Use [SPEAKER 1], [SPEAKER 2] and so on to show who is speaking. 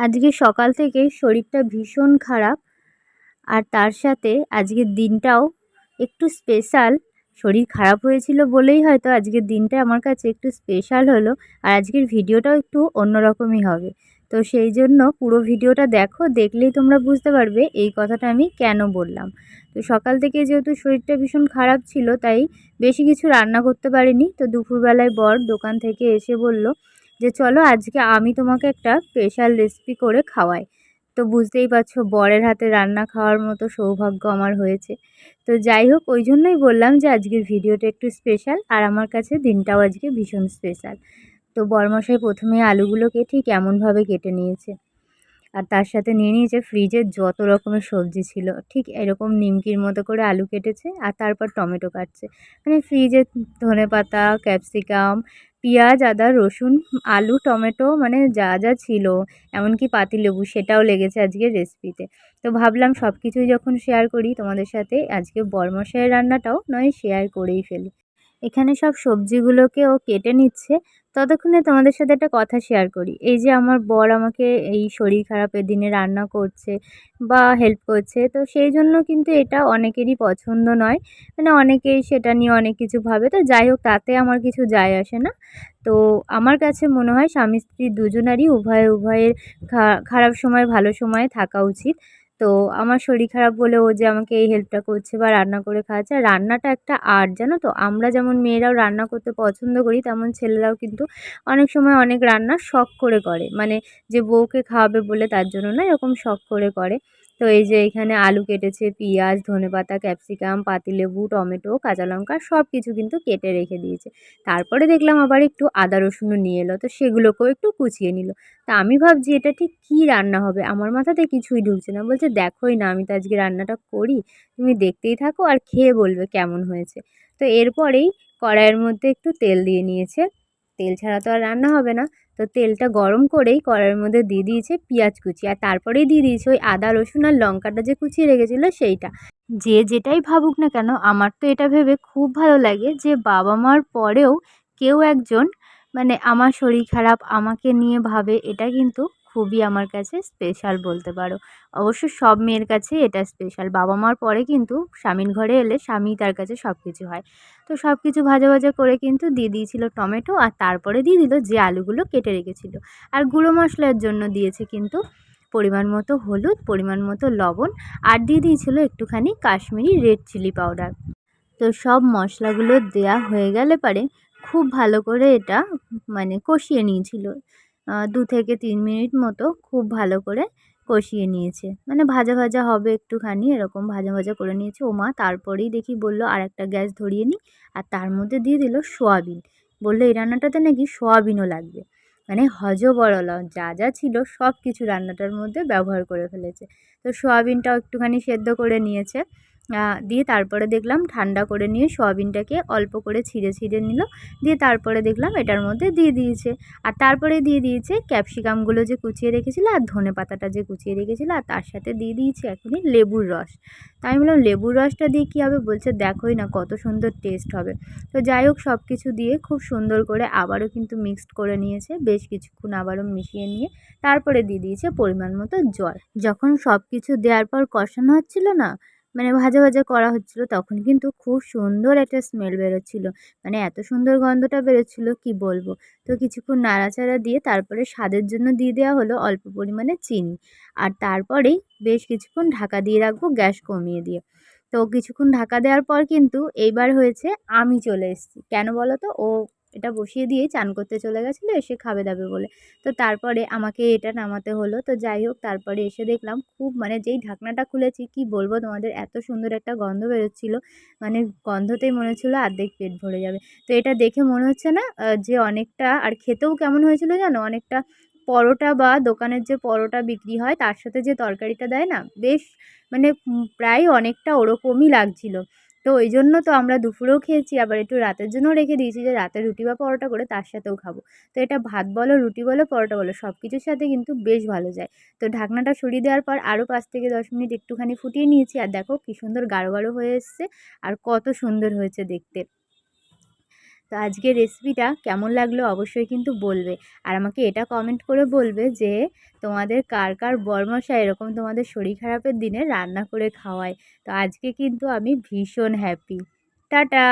[SPEAKER 1] আজকে সকাল থেকে শরীরটা ভীষণ খারাপ। আর তার সাথে আজকের দিনটাও একটু স্পেশাল শরীর খারাপ হয়েছিল বলেই হয়তো আজকের দিনটা আমার কাছে একটু স্পেশাল হলো। আর আজকের ভিডিওটাও একটু অন্যরকমই হবে। তো সেই জন্য পুরো ভিডিওটা দেখো, দেখলেই তোমরা বুঝতে পারবে এই কথাটা আমি কেন বললাম। তো সকাল থেকে যেহেতু শরীরটা ভীষণ খারাপ ছিল, তাই বেশি কিছু রান্না করতে পারিনি। তো দুপুরবেলায় বর দোকান থেকে এসে বলল যে চলো আজকে আমি তোমাকে একটা স্পেশাল রেসিপি করে খাওয়াই। তো বুঝতেই পারছ, বরের হাতে রান্না খাওয়ার মতো সৌভাগ্য আমার হয়েছে। তো যাই হোক, ওই জন্যই বললাম যে আজকের ভিডিওটা একটু স্পেশাল আর আমার কাছে দিনটাও আজকে ভীষণ স্পেশাল তো বরমশাই প্রথমে আলুগুলোকে ঠিক এমনভাবে কেটে নিয়েছে। আর তার সাথে নিয়ে নিয়েছে ফ্রিজের যত রকমের সবজি ছিল। ঠিক এরকম নিমকির মতো করে আলু কেটেছে আর তারপর টমেটো কাটছে। মানে ফ্রিজে ধনে পাতা ক্যাপসিকাম পেঁয়াজ, আদা, রসুন, আলু, টমেটো মানে যা যা ছিল, এমনকি পাতিলেবু সেটাও লেগেছে আজকের রেসিপিতে তো ভাবলাম সব কিছুই যখন শেয়ার করি তোমাদের সাথে, আজকে বরমশাইয়ের রান্নাটাও নয় শেয়ার করেই ফেলি। এখানে সব সবজিগুলোকেও কেটে নিচ্ছে। ততক্ষণে তোমাদের সাথে একটা কথা শেয়ার করি। এই যে আমার বর আমাকে এই শরীর খারাপের দিনে রান্না করছে বা হেল্প করছে, তো সেই জন্য কিন্তু এটা অনেকেরই পছন্দ নয়। মানে অনেকেই সেটা নিয়ে অনেক কিছু ভাবে। তো যাই হোক, তাতে আমার কিছু যায় আসে না। তো আমার কাছে মনে হয় স্বামী স্ত্রী দুজনারই উভয়ে উভয়ের খারাপ সময়, ভালো সময়ে থাকা উচিত। তো আমার শরীর খারাপ বলে ও যে আমাকে এই হেল্পটা করছে বা রান্না করে খাওয়াচ্ছে। আর রান্নাটা একটা আর্ট জানো তো? আমরা যেমন মেয়েরাও রান্না করতে পছন্দ করি, তেমন ছেলেরাও কিন্তু অনেক সময় অনেক রান্না শখ করে করে। মানে যে বউকে খাওয়াবে বলে তার জন্য না এরকম শখ করে করে। তো এই যে এখানে আলু কেটেছে, পেঁয়াজ, ধনেপাতা, ক্যাপসিকাম, পাতিলেবু, টমেটো, কাঁচা লঙ্কা সব কিছু কিন্তু কেটে রেখে দিয়েছে। তারপরে দেখলাম আবার একটু আদা রসুনও নিয়ে এলো, তো সেগুলোকেও একটু কুচিয়ে নিল। তা আমি ভাবছি এটা ঠিক কী রান্না হবে? আমার মাথাতে কিছুই ঢুকছে না, বলছে দেখোই না, আমি তো আজকে রান্নাটা করি, তুমি দেখতেই থাকো আর খেয়ে বলবে কেমন হয়েছে। তো এরপরেই কড়াইয়ের মধ্যে একটু তেল দিয়ে নিয়েছে। তেল ছাড়া তো আর রান্না হবে না। তো তেলটা গরম করেই কড়াইয়ের মধ্যে দিয়ে দিয়েছে পেঁয়াজ কুচি। আর তারপরেই দিয়ে দিয়েছে ওই আদা, রসুন আর লঙ্কাটা যে কুচিয়ে রেখেছিলো সেইটা। যে যেটাই ভাবুক না কেন, আমার তো এটা ভেবে খুব ভালো লাগে যে বাবা মার পরেও কেউ একজন মানে আমার শরীর খারাপ, আমাকে নিয়ে ভাবে, এটা কিন্তু খুবই আমার কাছে স্পেশাল বলতে পারো। অবশ্য সব মেয়ের কাছে এটা স্পেশাল বাবা মার পরে কিন্তু স্বামীর ঘরে এলে স্বামী তার কাছে সব কিছু হয়। তো সব কিছু ভাজা ভাজা করে কিন্তু দিয়ে দিয়েছিল টমেটো আর তারপরে দিয়ে দিল যে আলুগুলো কেটে রেখেছিল। আর গুঁড়ো মশলার জন্য দিয়েছে কিন্তু পরিমাণ মতো হলুদ, পরিমাণ মতো লবণ আর দিয়ে দিয়েছিল একটুখানি কাশ্মীরি রেড চিলি পাউডার তো সব মশলাগুলো দেয়া হয়ে গেলে পারে খুব ভালো করে এটা মানে কষিয়ে নিয়েছিল। দু থেকে তিন মিনিট মতো খুব ভালো করে কষিয়ে নিয়েছে। মানে ভাজা ভাজা হবে একটুখানি, এরকম ভাজা ভাজা করে নিয়েছে। ও মা তারপরেই দেখি বলল আর একটা গ্যাস ধরিয়ে নিই আর তার মধ্যে দিয়ে দিল সোয়াবিন। বলল, এই রান্নাটাতে নাকি সোয়াবিনও লাগবে। মানে হজ হজবরল যা যা ছিল সব কিছু রান্নাটার মধ্যে ব্যবহার করে ফেলেছে। তো সোয়াবিনটাও একটুখানি সেদ্ধ করে নিয়েছে। দিয়ে তারপরে দেখলাম ঠান্ডা করে নিয়ে সয়াবিনটাকে অল্প করে ছিঁড়ে ছিঁড়ে নিল। দিয়ে তারপরে দেখলাম এটার মধ্যে দিয়ে দিয়েছে। আর তারপরে দিয়ে দিয়েছে ক্যাপসিকামগুলো যে কুচিয়ে রেখেছিলো আর ধনে পাতাটা যে কুচিয়ে রেখেছিলো আর তার সাথে দিয়ে দিয়েছে এখনই লেবুর রস। তাই আমি বললাম, লেবুর রসটা দিয়ে কী হবে? বলছে, দেখোই না, কত সুন্দর টেস্ট হবে। তো যাই হোক সব কিছু দিয়ে খুব সুন্দর করে আবারও কিন্তু মিক্সড করে নিয়েছে। বেশ কিছুক্ষণ আবারও মিশিয়ে নিয়ে তারপরে দিয়ে দিয়েছে পরিমাণ মতো জল। যখন সব কিছু দেওয়ার পর কষানো হচ্ছিল না মানে ভাজা ভাজা করা হচ্ছিল তখন। কিন্তু খুব সুন্দর একটা স্মেল বেরোচ্ছিলো। মানে এত সুন্দর গন্ধটা বেরোচ্ছিলো, কি বলব? তো কিছুক্ষণ নাড়াচাড়া দিয়ে তারপরে স্বাদের জন্য দিয়ে দেওয়া হলো অল্প পরিমাণে চিনি। আর তারপরেই বেশ কিছুক্ষণ ঢাকা দিয়ে রাখব গ্যাস কমিয়ে দিয়ে। তো কিছুক্ষণ ঢাকা দেওয়ার পর কিন্তু এইবার হয়েছে, আমি চলে এসেছি। কেন বলো তো? ও এটা বসিয়ে দিয়ে চান করতে চলে গেছিল, এসে খাবে দাবে বলে। তো তারপরে আমাকে এটা নামাতে হলো। তো যাই হোক, তারপরে এসে দেখলাম খুব মানে যেই ঢাকনাটা খুলেছি, কি বলব তোমাদের, এত সুন্দর একটা গন্ধ বেরোচ্ছিলো। মানে গন্ধতেই মনে হচ্ছিল অর্ধেক পেট ভরে যাবে। তো এটা দেখে মনে হচ্ছে না যে অনেকটা, আর খেতেও কেমন হয়েছিল জানো? অনেকটা পরোটা বা দোকানের যে পরোটা বিক্রি হয়, তার সাথে যে তরকারিটা দেয় না, বেশ মানে প্রায় অনেকটা ওরকমই লাগছিল। তো ওই জন্য তো আমরা দুপুরেও খেয়েছি, আবার একটু রাতের জন্যও রেখে দিয়েছি যে রাতে রুটি বা পরোটা করে তার সাথেও খাব। তো এটা ভাত বলো, রুটি বলো, পরোটা বলো সব কিছুর সাথে কিন্তু বেশ ভালো যায়। তো ঢাকনাটা সরিয়ে দেওয়ার পর আরও পাঁচ থেকে দশ মিনিট একটুখানি ফুটিয়ে নিয়েছি, আর দেখো কী সুন্দর গাঢ় গাঢ় হয়ে এসছে, আর কত সুন্দর হয়েছে দেখতে। তো আজকে রেসিপিটা কেমন লাগল অবশ্যই কিন্তু বলবে। আর আমাকে এটা কমেন্ট করে বলবে যে, তোমাদের কার কার বরমশা এরকম তোমাদের শরীর খারাপের দিনে রান্না করে খাওয়ায়। তো আজকে কিন্তু আমি ভীষণ হ্যাপি টাটা!